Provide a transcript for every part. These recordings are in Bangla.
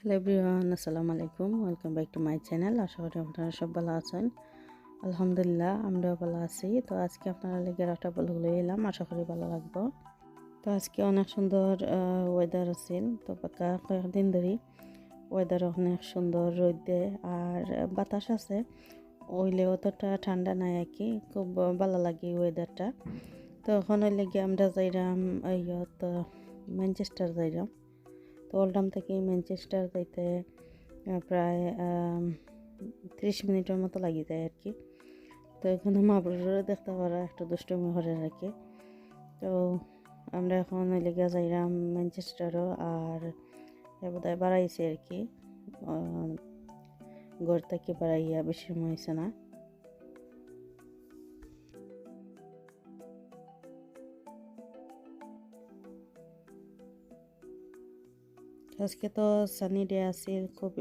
হ্যালো এভরিওয়ান আসসালামু আলাইকুম welcome back to my channel আশা করি আপনারা সব ভালো আছেন। আলহামদুলিল্লাহ, আমরাও ভালো আছি। তো আজকে আপনারা লেগে একটা বলগুলো এলাম। আশা করি ভালো লাগবো। তো আজকে অনেক সুন্দর ওয়েদার আছিল তো পাকা কয়েকদিন ধরে ওয়েদার অনেক সুন্দর, রোদ। দেয় আর বাতাস আছে। ওইলে অতটা ঠান্ডা নাই আর কি। খুব ভালো লাগে ওয়েদারটা তো ওখানে লেগে আমরা যাইরাম ইয়ত ম্যানচেস্টার যাইরাম। তো ওল্ডাম থেকে ম্যানচেস্টার যাইতে প্রায় ত্রিশ মিনিটের মতো লাগি যায় আর কি। তো এখানে মাবরুরও দেখতে পারা, একটু দুষ্টমি করে আর কি। তো আমরা এখন লেগে যাইরাম ম্যানচেস্টারও আর বোধহয় বাড়াইছে আর কি। ঘর থেকে বাড়াইয়া বেশি সময় না। আজকে তো সানি ডে আছিল খুব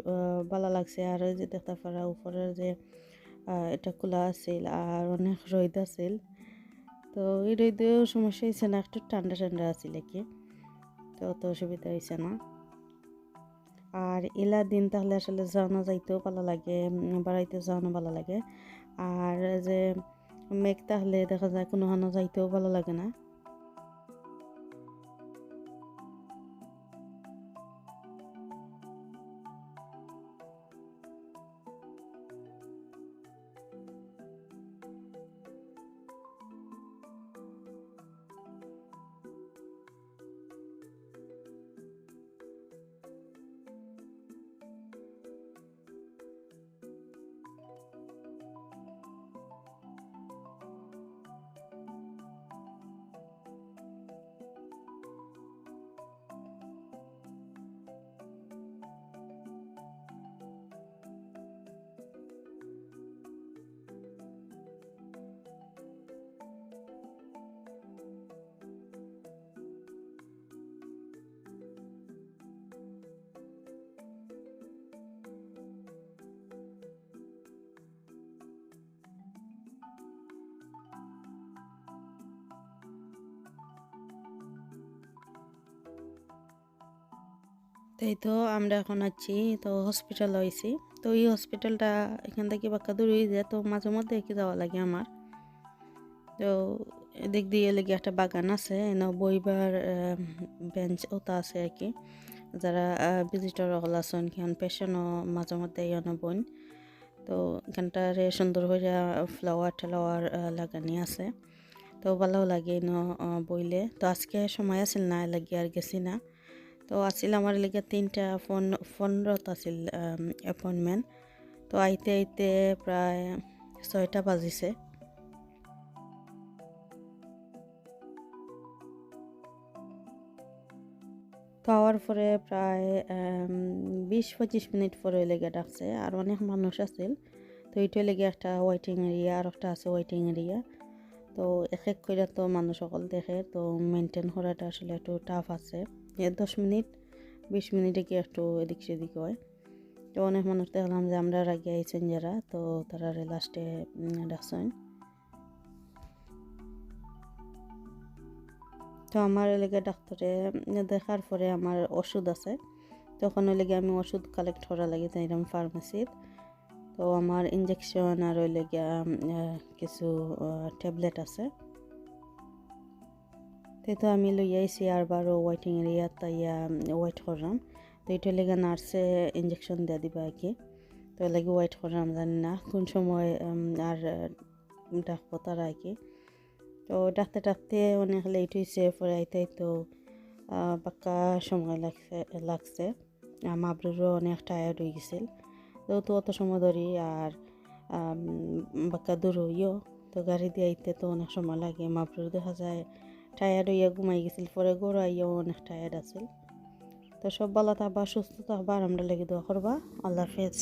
ভালো লাগছে আর যে দেখতে পারা উপরের যে এটা খোলা আছিল আর অনেক রোদ আছিল তো এই রোদেও সমস্যা হয়েছে না একটু ঠান্ডা ঠান্ডা আছিল কি তো অত অসুবিধা হয়েছে না আর এলা দিন তাহলে আসলে যাওয়ানো যাইতেও ভালো লাগে বাড়াইতে যাওয়ানো ভালো লাগে আর যে মেঘ তাহলে দেখা যায় কোনো হানো যাইতেও ভালো লাগে না তাই তো আমরা এখন আছি, তো হসপিটাল হয়েছি তো এই হসপিটালটা এখান থেকে বাক্কা দূর হয়ে যায়, তো মাঝে মধ্যে একে যাওয়া লাগে আমার। তো এদিক দিয়ে লেগে একটা বাগান আছে, এনে বইবার বেঞ্চ ওটা আছে আর কি। যারা ভিজিটর হল আছেন কিন পেশেন্টও মাঝে মধ্যে এনে বইন তো এখানটারে সুন্দর হয়ে ফ্লাওয়ার টেলাওয়ার লাগানি আছে। তো ভালো লাগে ন বইলে। তো আজকে সময় আছিল না লাগি আর গেছি না। তো আছিল আমার লেগে তিনটা ফোন ফোনত আছিল এপইন্টমেন্ট তো আইতে আইতে প্রায় ছয়টা বাজিছে। তো আওয়ার পরে প্রায় বিশ পঁচিশ মিনিট পরে লেগে ডাকছে। আর অনেক মানুষ আছিল। তো এইটাই লেগে একটা ওয়েটিং এরিয়া আর একটা আছে ওয়েটিং এরিয়া তো এক এক করে তো মানুষ সকল দেখে। তো মেনটেন করাটা আসলে একটু টাফ আছে। দশ মিনিট, বিশ মিনিটে কি একটু এদিক সেদিক হয়। তো অনেক মানুষ দেখলাম যে আমরা আগে আইছেন যারা, তো তারা লাস্টে ডাকছেন তো আমার এলাকা ডাক্তারে দেখার পরে আমার ওষুধ আছে। তখন ওই লেগে আমি ওষুধ কালেক্ট করা লাগে যাইলাম ফার্মেসিত তো আমার ইঞ্জেকশন আর ওই লেগে কিছু ট্যাবলেট আছে। তো আমি লই আইসি আর বারো ওয়েটিং এরিয়া তাইয়া ওয়েট করলাম। তো এটা লেগে নার্সে ইঞ্জেকশন দিয়ে দিবা আর কি। তো লাগে ওয়েট করলাম, জানি না কোন সময় আর ডাকবো তারা আর কি। তো ডাকতে ডাকতে অনেক লেট হয়েছে পরে আইতে তো পাক্কা সময় লাগছে লাগছে। মাবরুরও অনেক টায়ার্ড হয়ে গেছিল। তো তো অত সময় ধরি আর বাক্কা দূর হইও। তো গাড়ি দিয়ে আইতে তো অনেক সময় লাগে। মাবরুর দেখা যায় টায়ার্ড হইয়া ঘুমাই গেছিল পরে গরু আইয়াও অনেক টায়ার্ড আছিল তো সব ভালো থাকবা সুস্থ থাকবা আর আমরা লেগে দোয়া করবা আল্লাহ হাফেজ